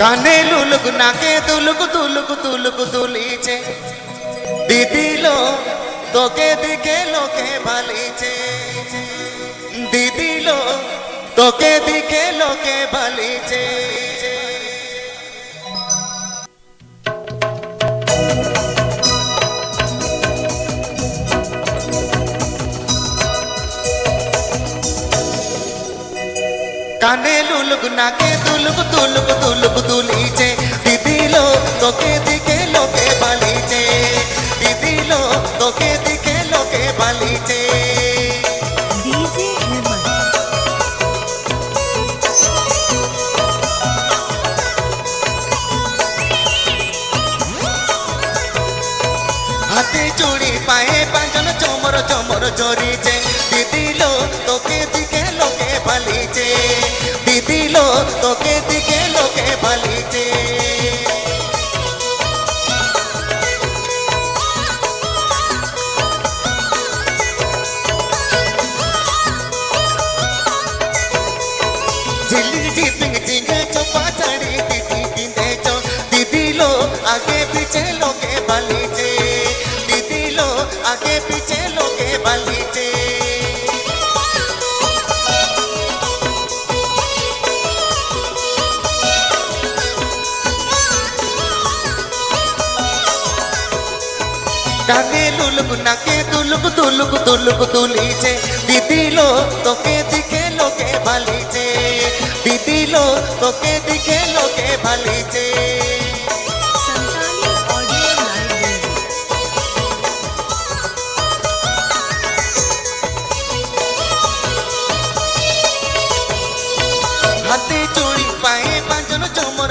কানে লুলুক, নাকে তুলুক তুলুক তুলুক তুলিছে দিদিল তোকে দিকে লোকে বালিছে। দিদিল তোকে দিকে লোকে ভালিছে কানে লুলুক নাকে তুলুক তুলুক তুলুক তুলিছে দিদিলো তোকে দিকে লোকে বালিছে। দিদিলো তোকে দিকে লোকে বালিছে. হাতে চুড়ি পায়ে পাঁচন চমর চমর জড়িছে। তোকে দিকে লোকে ভালিছে দিদি লো আগে পিছে লোকে ভালিছে ডাকে দুলুক, নাকে দুলুক দুলুক দুলুক দুলিছে। দিদিলো তোকে দিকে লোকে ভালিছে। দিদিলো তোকে দিকে লোকে ভালিছে। হাতে চুড়ি, পায়ে পাঁচজন, চমর